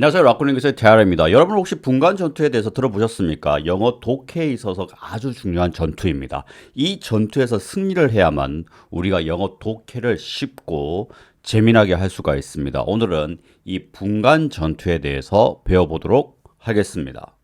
안녕하세요. 락코닝에서의 대하입니다 여러분 혹시 분간 전투에 대해서 들어보셨습니까? 영어 독해에 있어서 아주 중요한 전투입니다. 이 전투에서 승리를 해야만 우리가 영어 독해를 쉽고 재미나게 할 수가 있습니다. 오늘은 이 분간 전투에 대해서 배워보도록 하겠습니다.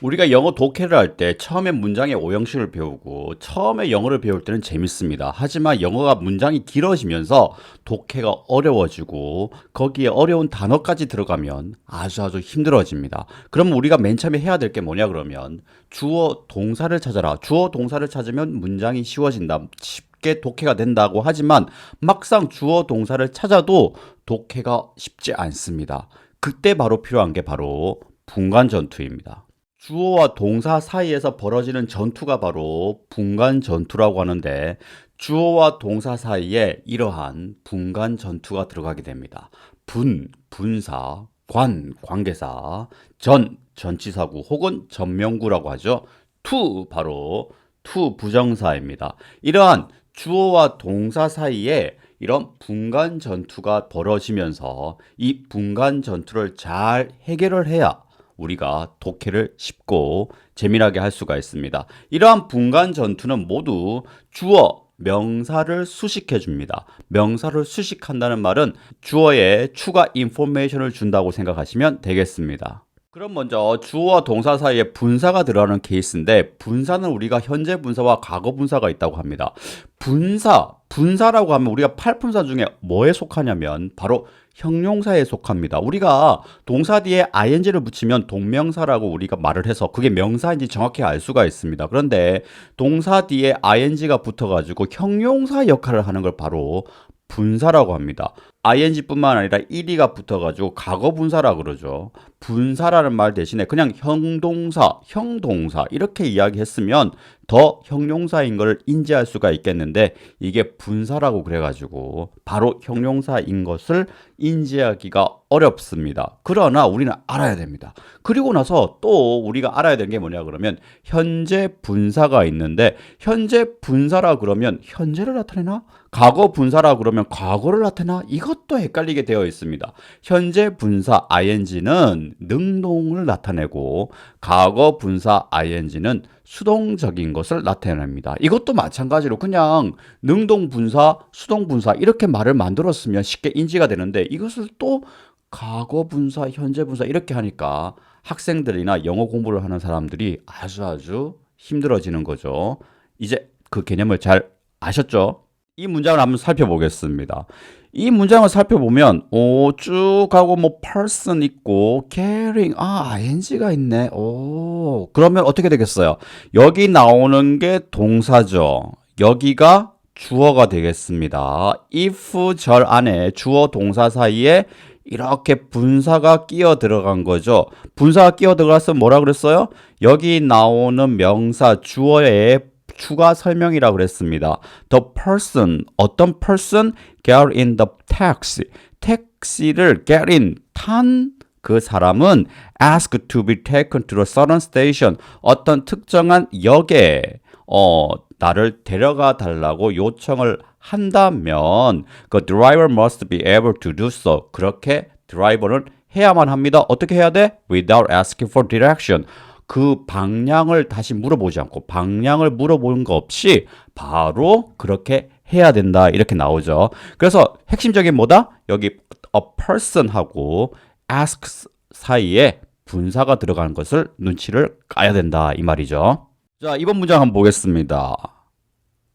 우리가 영어 독해를 할 때 처음에 문장의 오형식을 배우고 처음에 영어를 배울 때는 재밌습니다. 하지만 영어가 문장이 길어지면서 독해가 어려워지고 거기에 어려운 단어까지 들어가면 아주 아주 힘들어집니다. 그럼 우리가 맨 처음에 해야 될 게 뭐냐 그러면 주어 동사를 찾아라. 주어 동사를 찾으면 문장이 쉬워진다. 쉽게 독해가 된다고 하지만 막상 주어 동사를 찾아도 독해가 쉽지 않습니다. 그때 바로 필요한 게 바로 분간 전투입니다. 주어와 동사 사이에서 벌어지는 전투가 바로 분간 전투라고 하는데 주어와 동사 사이에 이러한 분간 전투가 들어가게 됩니다. 분, 분사, 관, 관계사, 전, 전치사구 혹은 전명구라고 하죠. 투, 바로 투 부정사입니다. 이러한 주어와 동사 사이에 이런 분간 전투가 벌어지면서 이 분간 전투를 잘 해결을 해야 우리가 독해를 쉽고 재미나게 할 수가 있습니다. 이러한 분간 전투는 모두 주어, 명사를 수식해 줍니다. 명사를 수식한다는 말은 주어에 추가 인포메이션을 준다고 생각하시면 되겠습니다. 그럼 먼저 주어와 동사 사이에 분사가 들어가는 케이스인데 분사는 우리가 현재 분사와 과거 분사가 있다고 합니다. 분사, 분사라고 하면 우리가 팔분사 중에 뭐에 속하냐면 바로 형용사에 속합니다. 우리가 동사 뒤에 ing를 붙이면 동명사라고 우리가 말을 해서 그게 명사인지 정확히 알 수가 있습니다. 그런데 동사 뒤에 ing가 붙어가지고 형용사 역할을 하는 걸 바로 분사라고 합니다. Ing뿐만 아니라 1이가 붙어가지고 과거 분사라 그러죠. 분사라는 말 대신에 그냥 형동사, 형동사 이렇게 이야기했으면 더 형용사인 걸 인지할 수가 있겠는데 이게 분사라고 그래가지고 바로 형용사인 것을 인지하기가 어렵습니다. 그러나 우리는 알아야 됩니다. 그리고 나서 또 우리가 알아야 되는 게 뭐냐 그러면 현재 분사가 있는데 현재 분사라 그러면 현재를 나타내나? 과거 분사라 그러면 과거를 나타내나? 이 것도 헷갈리게 되어 있습니다. 현재 분사 ing는 능동을 나타내고 과거 분사 ing는 수동적인 것을 나타냅니다. 이것도 마찬가지로 그냥 능동 분사, 수동 분사 이렇게 말을 만들었으면 쉽게 인지가 되는데 이것을 또 과거 분사, 현재 분사 이렇게 하니까 학생들이나 영어 공부를 하는 사람들이 아주 아주 힘들어지는 거죠. 이제 그 개념을 잘 아셨죠? 이 문장을 한번 살펴보겠습니다. 이 문장을 살펴보면 오, 쭉 하고 뭐 person 있고 caring 아 ing가 있네. 오 그러면 어떻게 되겠어요? 여기 나오는 게 동사죠. 여기가 주어가 되겠습니다. if 절 안에 주어 동사 사이에 이렇게 분사가 끼어 들어간 거죠. 분사가 끼어 들어갔으면 뭐라 그랬어요? 여기 나오는 명사 주어의 추가 설명이라고 그랬습니다. The person, 어떤 person get in the taxi. 택시를 get in, 탄 그 사람은 ask to be taken to a certain station. 어떤 특정한 역에 어, 나를 데려가 달라고 요청을 한다면 그 driver must be able to do so. 그렇게 드라이버는 해야만 합니다. 어떻게 해야 돼? Without asking for direction. 그 방향을 다시 물어보지 않고 방향을 물어보는 거 없이 바로 그렇게 해야 된다 이렇게 나오죠. 그래서 핵심적인 뭐다? 여기 a person하고 ask 사이에 분사가 들어가는 것을 눈치를 까야 된다 이 말이죠. 자 이번 문장 한번 보겠습니다.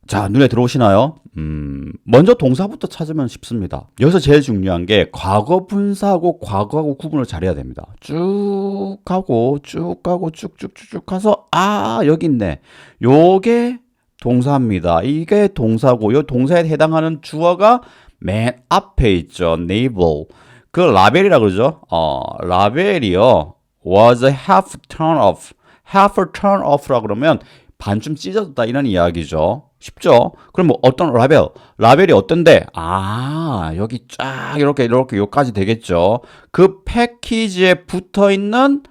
자, 눈에 들어오시나요? 음, 먼저 동사부터 찾으면 쉽습니다. 여기서 제일 중요한 게 과거 분사하고 과거하고 구분을 잘해야 됩니다. 쭉 가고 쭉 가고 쭉쭉쭉쭉 가서 아, 여기 있네. 요게 동사입니다. 이게 동사고 요 동사에 해당하는 주어가 맨 앞에 있죠. navel. 그 라벨이라 그러죠. 어, 라벨이요. was half turn off. half turn off라 그러면 반쯤 찢어졌다 이런 이야기죠. 쉽죠? 그럼 뭐 어떤 라벨? 라벨이 어떤데? 아, 여기 쫙 이렇게 이렇게 여기까지 되겠죠. 그 패키지에 붙어 있는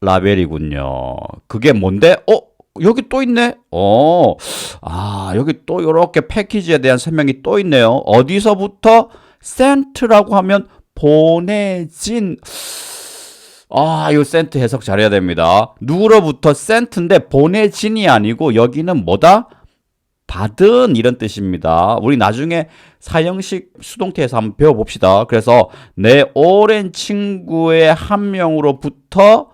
라벨이군요. 그게 뭔데? 어? 여기 또 있네? 어, 아, 여기 또 이렇게 패키지에 대한 설명이 또 있네요. 어디서부터 sent라고 하면 보내진 아, 요 센트 해석 잘해야 됩니다. 누구로부터 센트인데 보내진이 아니고 여기는 뭐다? 받은 이런 뜻입니다. 우리 나중에 사형식 수동태에서 한번 배워봅시다. 그래서 내 오랜 친구의 한 명으로부터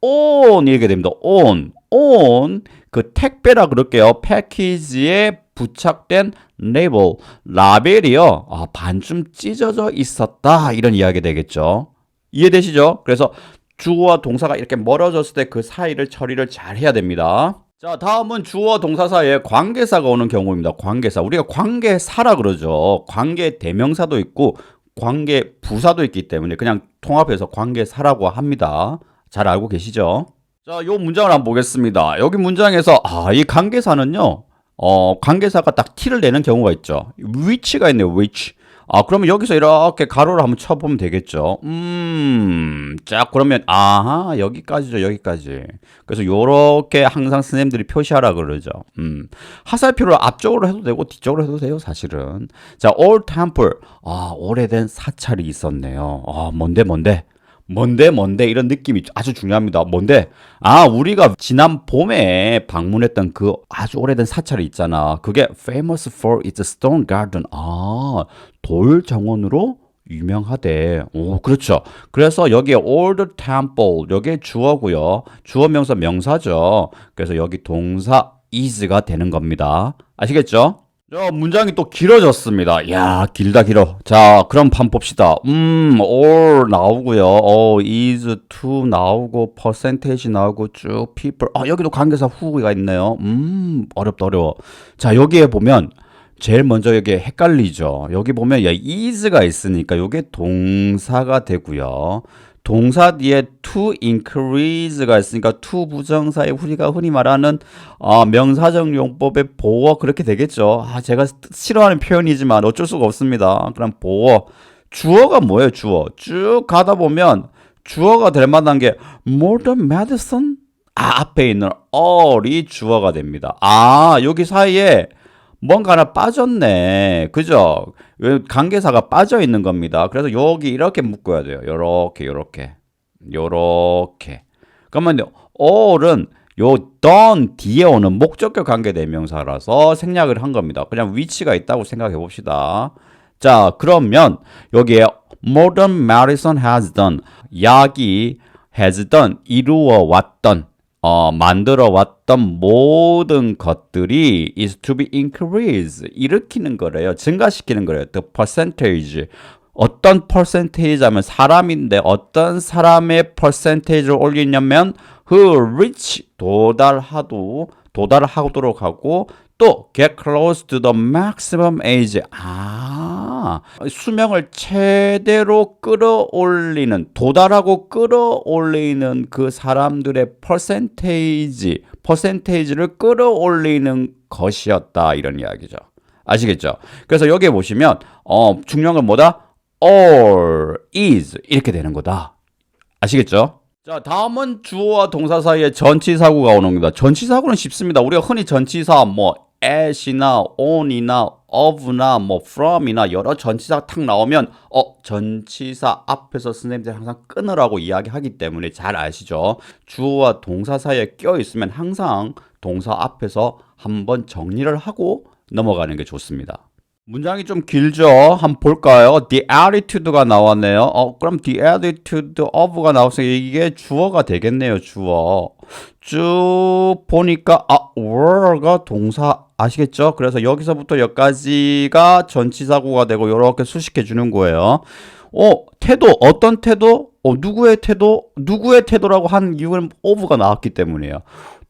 온 이렇게 됩니다. 온, 온, 그 택배라 그럴게요. 패키지에 부착된 레이블, 라벨이요. 아, 반쯤 찢어져 있었다. 이런 이야기 되겠죠. 이해되시죠? 그래서 주어와 동사가 이렇게 멀어졌을 때 그 사이를 처리를 잘 해야 됩니다. 자, 다음은 주어 동사 사이에 관계사가 오는 경우입니다. 관계사. 우리가 관계사라 그러죠. 관계 대명사도 있고 관계 부사도 있기 때문에 그냥 통합해서 관계사라고 합니다. 잘 알고 계시죠? 자, 요 문장을 한번 보겠습니다. 여기 문장에서 아, 이 관계사는요. 어, 관계사가 딱 티를 내는 경우가 있죠. which가 있네요. which. 아, 그러면 여기서 이렇게 가로를 한번 쳐보면 되겠죠. 음, 자, 그러면, 아하, 여기까지죠, 여기까지. 그래서 요렇게 항상 선생님들이 표시하라 그러죠. 음, 하살표를 앞쪽으로 해도 되고, 뒤쪽으로 해도 돼요, 사실은. 자, old temple. 아, 오래된 사찰이 있었네요. 아, 뭔데, 뭔데? 뭔데 뭔데 이런 느낌이 아주 중요합니다. 뭔데? 아, 우리가 지난 봄에 방문했던 그 아주 오래된 사찰이 있잖아. 그게 famous for its stone garden. 아, 돌 정원으로 유명하대. 오, 그렇죠. 그래서 여기에 old temple 여기에 주어고요. 주어 명사 명사죠. 그래서 여기 동사 is가 되는 겁니다. 아시겠죠? 자, 문장이 또 길어졌습니다. 야, 길다 길어. 자, 그럼 판 봅시다. 음, all 나오고요. 어, is to 나오고 percentage 나오고 쭉 people. 아, 여기도 관계사 who가 있네요. 음, 어렵다 어려워. 자, 여기에 보면 제일 먼저 여기 헷갈리죠. 여기 보면 야, is가 있으니까 이게 동사가 되고요. 동사 뒤에 to increase가 있으니까 to 부정사에 우리가 흔히 말하는 어, 명사적 용법의 보어 그렇게 되겠죠. 아, 제가 싫어하는 표현이지만 어쩔 수가 없습니다. 그럼 보어 주어가 뭐예요? 주어 쭉 가다 보면 주어가 될 만한 게 modern medicine 아, 앞에 있는 all이 주어가 됩니다. 아, 여기 사이에 뭔가 하나 빠졌네. 그죠? 관계사가 빠져 있는 겁니다. 그래서 여기 이렇게 묶어야 돼요. 요렇게, 요렇게. 요렇게. 그러면 all은 요 done 뒤에 오는 목적격 관계 대명사라서 생략을 한 겁니다. 그냥 위치가 있다고 생각해 봅시다. 자, 그러면 여기에 modern medicine has done 약이 has done 이루어 왔던 어, 만들어 왔던 모든 것들이 is to be increased 일으키는 거래요. 증가시키는 거래요. the percentage 어떤 percentage 하면 사람인데 어떤 사람의 percentage를 올리냐면 who reach 도달하도 도달하도록 하고 또 get close to the maximum age. 아 수명을 최대로 끌어올리는 도달하고 끌어올리는 그 사람들의 퍼센테이지 퍼센테이지를 끌어올리는 것이었다. 이런 이야기죠. 아시겠죠? 그래서 여기에 보시면 어 중요한 건 뭐다? all is. 이렇게 되는 거다. 아시겠죠 자, 다음은 주어와 동사 사이에 전치사구가 오는 겁니다. 전치사구는 쉽습니다. 우리가 흔히 전치사 뭐 at이나 on이나 of나 뭐 from이나 여러 전치사 탁 나오면 어 전치사 앞에서 선생님들이 항상 끊으라고 이야기하기 때문에 잘 아시죠? 주어와 동사 사이에 껴 있으면 항상 동사 앞에서 한번 정리를 하고 넘어가는 게 좋습니다. 문장이 좀 길죠? 한번 볼까요? The attitude가 나왔네요. 어, 그럼 the attitude of가 나왔으니 이게 주어가 되겠네요, 주어. 쭉 보니까, 아, were가 동사 아시겠죠? 그래서 여기서부터 여기까지가 전치사구가 되고, 이렇게 수식해 주는 거예요. 어, 태도, 어떤 태도? 어, 누구의 태도? 누구의 태도라고 한 이유는 of가 나왔기 때문이에요.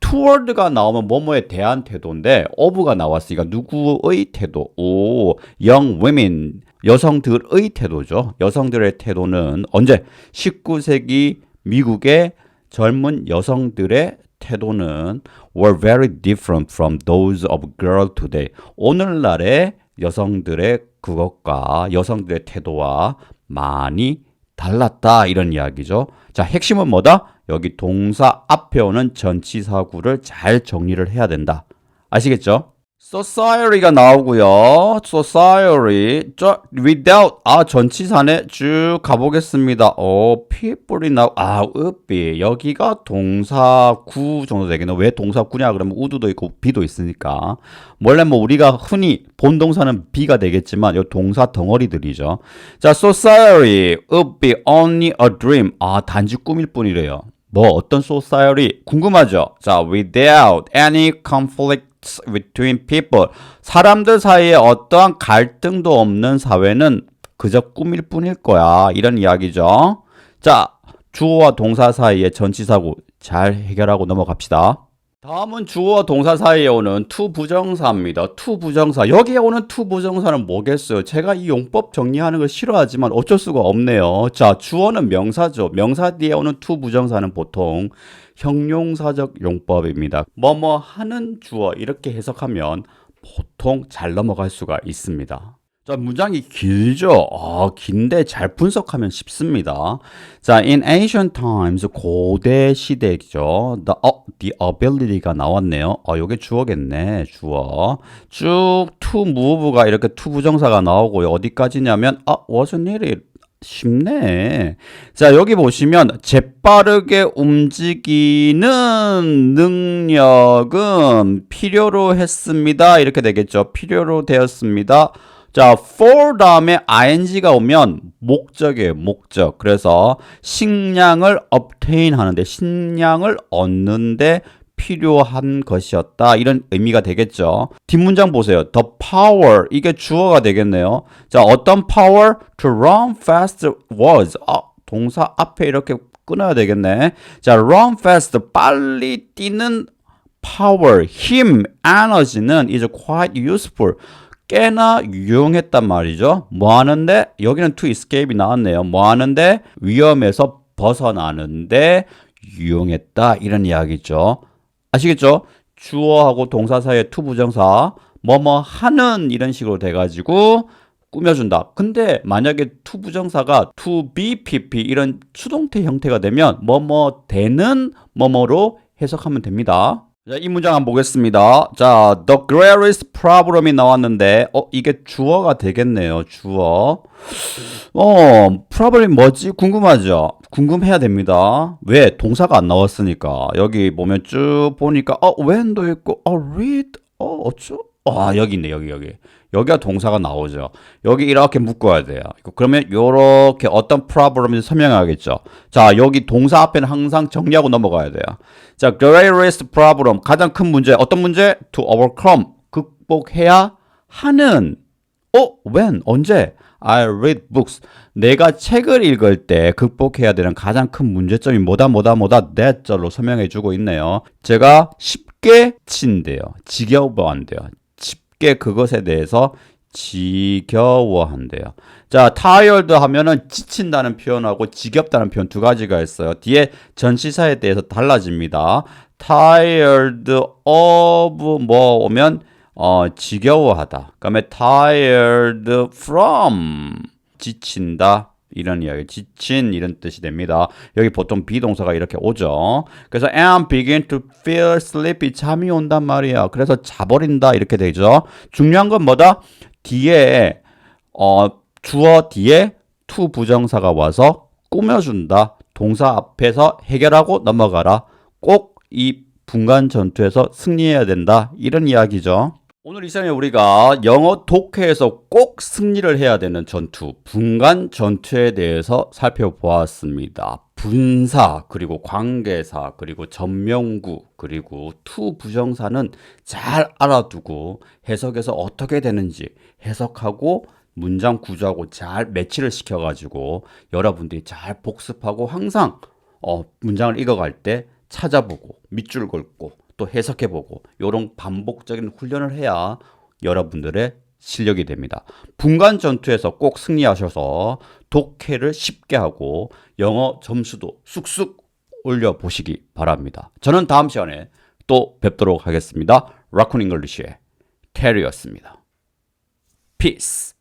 Toward가 나오면 뭐뭐에 대한 태도인데 of가 나왔으니까 누구의 태도? 오, young women 여성들의 태도죠. 여성들의 태도는 언제 19세기 미국의 젊은 여성들의 태도는 were very different from those of girls today. 오늘날의 여성들의 그것과 여성들의 태도와 많이 달랐다 이런 이야기죠. 자, 핵심은 뭐다? 여기 동사 앞에 오는 전치사구를 잘 정리를 해야 된다. 아시겠죠? society가 나오고요. society 저 without 아 전치사네 쭉 가보겠습니다. 어 people이 나오 아 으비 여기가 동사구 정도 되겠네. 왜 동사구냐 그러면 우드도 있고 비도 있으니까 원래 뭐 우리가 흔히 본 동사는 비가 되겠지만 요 동사 덩어리들이죠. 자 society be only a dream 아 단지 꿈일 뿐이래요. 뭐 어떤 society 궁금하죠? 자 without any conflict between people. 사람들 사이에 어떠한 갈등도 없는 사회는 그저 꿈일 뿐일 거야. 이런 이야기죠. 자, 주어와 동사 사이의 전치사고 잘 해결하고 넘어갑시다. 다음은 주어와 동사 사이에 오는 투 부정사입니다. 투 부정사. 여기에 오는 투 부정사는 뭐겠어요? 제가 이 용법 정리하는 걸 싫어하지만 어쩔 수가 없네요. 자, 주어는 명사죠. 명사 뒤에 오는 투 부정사는 보통 형용사적 용법입니다. 뭐뭐 하는 주어 이렇게 해석하면 보통 잘 넘어갈 수가 있습니다. 자, 문장이 길죠? 아, 긴데 잘 분석하면 쉽습니다. 자, in ancient times, 고대 시대죠. The, 어, the ability가 나왔네요. 어, 요게 주어겠네, 주어. 쭉 to move가 이렇게 to 부정사가 나오고요. 어디까지냐면, 아, wasn't it? 쉽네. 자, 여기 보시면 재빠르게 움직이는 능력은 필요로 했습니다. 이렇게 되겠죠. 필요로 되었습니다. 자, for 다음에 ing가 오면 목적이에요, 목적. 그래서 식량을 obtain 하는데, 식량을 얻는데 필요한 것이었다. 이런 의미가 되겠죠. 뒷문장 보세요. The power. 이게 주어가 되겠네요. 자, 어떤 power to run fast was. 아, 동사 앞에 이렇게 끊어야 되겠네. 자, run fast. 빨리 뛰는 power, 힘, 에너지는 is quite useful. 꽤나 유용했단 말이죠. 뭐 하는데 여기는 to escape이 나왔네요. 뭐 하는데 위험에서 벗어나는데 유용했다 이런 이야기죠. 아시겠죠? 주어하고 동사 사이에 to 부정사 뭐뭐 하는 이런 식으로 돼 가지고 꾸며준다. 근데 만약에 to 부정사가 to be pp 이런 수동태 형태가 되면 뭐뭐 되는 뭐뭐로 해석하면 됩니다. 자, 이 문장 한번 보겠습니다. 자, the greatest problem이 나왔는데, 어, 이게 주어가 되겠네요. 주어. 어, problem이 뭐지? 궁금하죠? 궁금해야 됩니다. 왜? 동사가 안 나왔으니까. 여기 보면 쭉 보니까, 어, when도 있고, 어, read, 어, 어쩌? 아, 여기 있네, 여기, 여기. 여기가 동사가 나오죠. 여기 이렇게 묶어야 돼요. 그러면 이렇게 어떤 problem인지 설명하겠죠. 자, 여기 동사 앞에는 항상 정리하고 넘어가야 돼요. 자, greatest problem. 가장 큰 문제. 어떤 문제? to overcome. 극복해야 하는. 어? when? 언제? I read books. 내가 책을 읽을 때 극복해야 되는 가장 큰 문제점이 뭐다 뭐다 뭐다 that절로 설명해 주고 있네요. 제가 쉽게 친대요. 지겨워 한대요. 쉽게 그것에 대해서 지겨워한대요. 자, tired 하면은 지친다는 표현하고 지겹다는 표현 두 가지가 있어요. 뒤에 전치사에 대해서 달라집니다. tired of 뭐 오면 어, 지겨워하다. 그다음에 tired from 지친다. 이런 이야기, 지친 이런 뜻이 됩니다. 여기 보통 비동사가 이렇게 오죠. 그래서 am begin to feel sleepy 잠이 온단 말이야. 그래서 자버린다 이렇게 되죠. 중요한 건 뭐다? 뒤에 어, 주어 뒤에 to 부정사가 와서 꾸며준다. 동사 앞에서 해결하고 넘어가라. 꼭 이 분간 전투에서 승리해야 된다. 이런 이야기죠. 오늘 이 시간에 우리가 영어 독해에서 꼭 승리를 해야 되는 전투, 분간 전투에 대해서 살펴보았습니다. 분사, 그리고 관계사, 그리고 전명구, 그리고 투 부정사는 잘 알아두고 해석에서 어떻게 되는지 해석하고 문장 구조하고 잘 매치를 시켜가지고 여러분들이 잘 복습하고 항상 어, 문장을 읽어갈 때 찾아보고 밑줄 긋고 또 해석해보고 이런 반복적인 훈련을 해야 여러분들의 실력이 됩니다. 분간 전투에서 꼭 승리하셔서 독해를 쉽게 하고 영어 점수도 쑥쑥 올려보시기 바랍니다. 저는 다음 시간에 또 뵙도록 하겠습니다. 라쿤 잉글리시의 캐리였습니다. Peace.